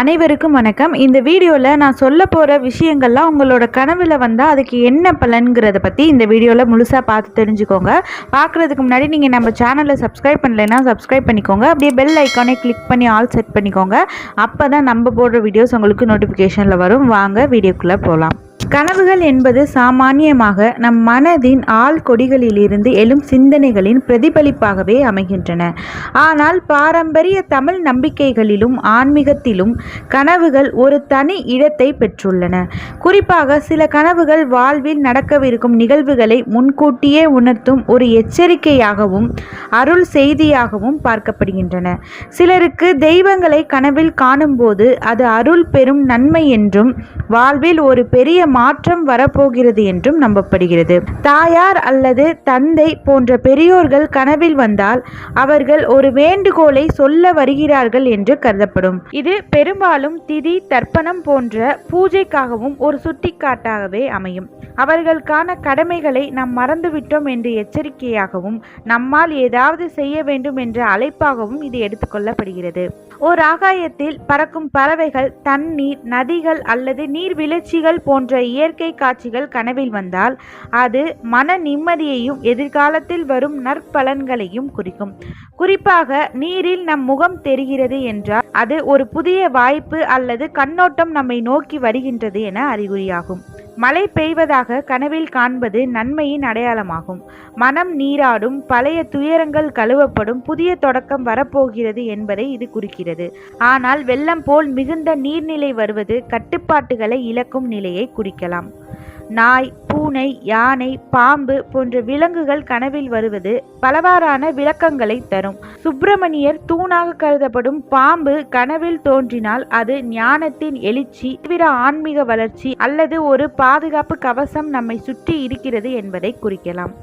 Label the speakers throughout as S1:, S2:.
S1: அனைவருக்கும் வணக்கம். இந்த வீடியோவில் நான் சொல்ல போகிற விஷயங்கள்லாம் உங்களோட கனவில் வந்தால் அதுக்கு என்ன பலன்கிறத பற்றி இந்த வீடியோவில் முழுசாக பார்த்து தெரிஞ்சுக்கோங்க. பார்க்குறதுக்கு முன்னாடி நீங்கள் நம்ம சேனலை சப்ஸ்கிரைப் பண்ணலைன்னா சப்ஸ்கிரைப் பண்ணிக்கோங்க. அப்படியே பெல் ஐக்கானே கிளிக் பண்ணி ஆல் செட் பண்ணிக்கோங்க. அப்போ தான் நம்ம போடுற வீடியோஸ் உங்களுக்கு நோட்டிஃபிகேஷனில் வரும். வாங்க வீடியோக்குள்ளே போகலாம் கனவுகள் என்பது சாமானியமாக நம் மனதின் ஆள் கொடிகளிலிருந்து எழும் சிந்தனைகளின் பிரதிபலிப்பாகவே அமைகின்றன. ஆனால் பாரம்பரிய தமிழ் நம்பிக்கைகளிலும் ஆன்மீகத்திலும் கனவுகள் ஒரு தனி இடத்தை பெற்றுள்ளன. குறிப்பாக சில கனவுகள் வாழ்வில் நடக்கவிருக்கும் நிகழ்வுகளை முன்கூட்டியே உணர்த்தும் ஒரு எச்சரிக்கையாகவும் அருள் செய்தியாகவும் பார்க்கப்படுகின்றன. சிலருக்கு தெய்வங்களை கனவில் காணும்போது அது அருள் பெறும் நன்மை என்றும் வாழ்வில் ஒரு பெரிய மாற்றம் வரப்போகிறது என்றும் நம்பப்படுகிறது. தாயார் அல்லது தந்தை போன்ற பெரியோர்கள் கனவில் வந்தால் அவர்கள் ஒரு வேண்டுகோளை சொல்ல வருகிறார்கள் என்று கருதப்படும். இது பெரும்பாலும் திதி தர்ப்பணம் போன்ற பூஜைக்காகவும் ஒரு சுட்டிக்காட்டாகவே அமையும். அவர்களுக்கான கடமைகளை நாம் மறந்துவிட்டோம் என்று எச்சரிக்கையாகவும் நம்மால் ஏதாவது செய்ய வேண்டும் என்ற அழைப்பாகவும் இது எடுத்துக்கொள்ளப்படுகிறது ஓர் ஆகாயத்தில் பறக்கும் பறவைகள் தண்ணீர் நதிகள் அல்லது நீர்வீழ்ச்சிகள் போன்ற இயற்கை காட்சிகள் கனவில் வந்தால் அது மன நிம்மதியையும் எதிர்காலத்தில் வரும் நற்பலன்களையும் குறிக்கும். குறிப்பாக நீரில் நம் முகம் தெரிகிறது என்றால் அது ஒரு புதிய வாய்ப்பு அல்லது கண்ணோட்டம் நம்மை நோக்கி வருகின்றது என அறிகுறியாகும். மழை பெய்வதாக கனவில் காண்பது நன்மையின் அடையாளமாகும். மனம் நீராடும் பழைய துயரங்கள் கழுவப்படும் புதிய தொடக்கம் வரப்போகிறது என்பதை இது குறிக்கிறது. ஆனால் வெள்ளம் போல் மிகுந்த நீர்நிலை வருவது கட்டுப்பாட்டுகளை இழக்கும் நிலையை குறிக்கலாம். நாய் பூனை யானை பாம்பு போன்ற விலங்குகள் கனவில் வருவது பலவாறான விளக்கங்களை தரும். சுப்பிரமணியர் தூணாக கருதப்படும் பாம்பு கனவில் தோன்றினால் அது ஞானத்தின் எழுச்சி தீவிர ஆன்மீக வளர்ச்சி அல்லது ஒரு பாதுகாப்பு கவசம் நம்மை சுற்றி இருக்கிறது என்பதை குறிக்கலாம்.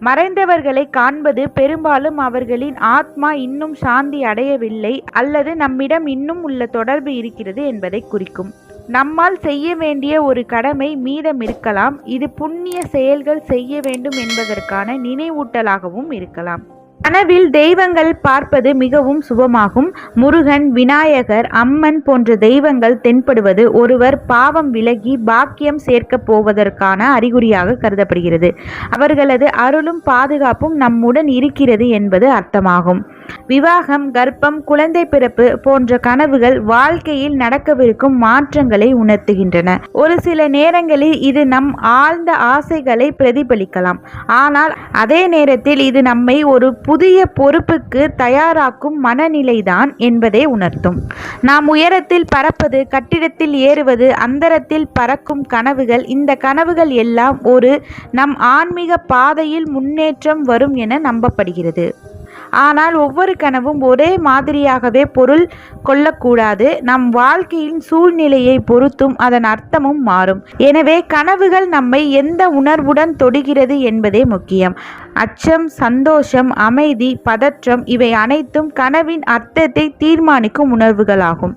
S1: மறைந்தவர்களை காண்பது பெரும்பாலும் அவர்களின் ஆத்மா இன்னும் சாந்தி அடையவில்லை அல்லது நம்மிடம் இன்னும் உள்ள தொடர்பு இருக்கிறது என்பதை குறிக்கும். நம்மால் செய்ய வேண்டிய ஒரு கடமை மீதம் இருக்கலாம். இது புண்ணிய செயல்கள் செய்ய வேண்டும் என்பதற்கான நினைவூட்டலாகவும் இருக்கலாம். கனவில் தெய்வங்கள் பார்ப்பது மிகவும் சுபமாகும். முருகன் விநாயகர் அம்மன் போன்ற தெய்வங்கள் தென்படுவது ஒருவர் பாவம் விலகி பாக்கியம் சேர்க்கப் போவதற்கான அறிகுறியாக கருதப்படுகிறது. அவர்களது அருளும் பாதுகாப்பும் நம்முடன் இருக்கிறது என்பது அர்த்தமாகும். விவாகம் கர்ப்பம் குழந்தை பிறப்பு போன்ற கனவுகள் வாழ்க்கையில் நடக்கவிருக்கும் மாற்றங்களை உணர்த்துகின்றன. ஒரு சில நேரங்களில் இது நம் ஆழ்ந்த ஆசைகளை பிரதிபலிக்கலாம். ஆனால் அதே நேரத்தில் இது நம்மை ஒரு புதிய பொறுப்புக்கு தயாராக்கும் மனநிலைதான் என்பதை உணர்த்தும். நாம் உயரத்தில் பறப்பது கட்டிடத்தில் ஏறுவது அந்தரத்தில் பறக்கும் கனவுகள் இந்த கனவுகள் எல்லாம் ஒரு நம் ஆன்மீக பாதையில் முன்னேற்றம் வரும் என நம்பப்படுகிறது. ஆனால் ஒவ்வொரு கனவும் ஒரே மாதிரியாகவே பொருள் கொள்ளக்கூடாது. நம் வாழ்க்கையின் சூழ்நிலையை பொறுத்தும் அதன் அர்த்தமும் மாறும். எனவே கனவுகள் நம்மை எந்த உணர்வுடன் தொடுகிறது என்பதே முக்கியம். அச்சம் சந்தோஷம் அமைதி பதற்றம் இவை அனைத்தும் கனவின் அர்த்தத்தை தீர்மானிக்கும் உணர்வுகளாகும்.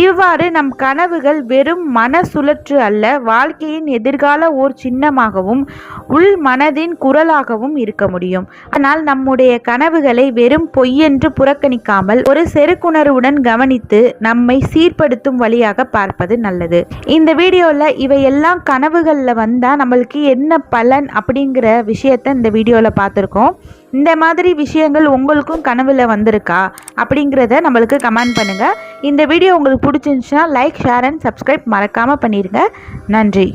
S1: இவ்வாறு நம் கனவுகள் வெறும் மன சுழற்று அல்ல வாழ்க்கையின் எதிர்கால ஓர் சின்னமாகவும் உள் மனதின் குரலாகவும் இருக்க முடியும். ஆனால் நம்முடைய கனவுகளை வெறும் பொய்யென்று புறக்கணிக்காமல் ஒரு செருக்குணர்வுடன் கவனித்து நம்மை சீர்படுத்தும் வழியாக பார்ப்பது நல்லது. இந்த வீடியோவில் இவையெல்லாம் கனவுகளில் வந்தால் நம்மளுக்கு என்ன பலன் அப்படிங்கிற விஷயத்தை இந்த வீடியோவில் பார்த்துருக்கோம். இந்த மாதிரி விஷயங்கள் உங்களுக்கும் கனவில் வந்திருக்கா? அப்படிங்கிறத நம்மளுக்கு கமெண்ட் பண்ணுங்கள் இந்த வீடியோ உங்களுக்கு பிடிச்சிருந்துச்சுன்னா லைக் ஷேர் அண்ட் சப்ஸ்கிரைப் மறக்காமல் பண்ணிடுங்க நன்றி.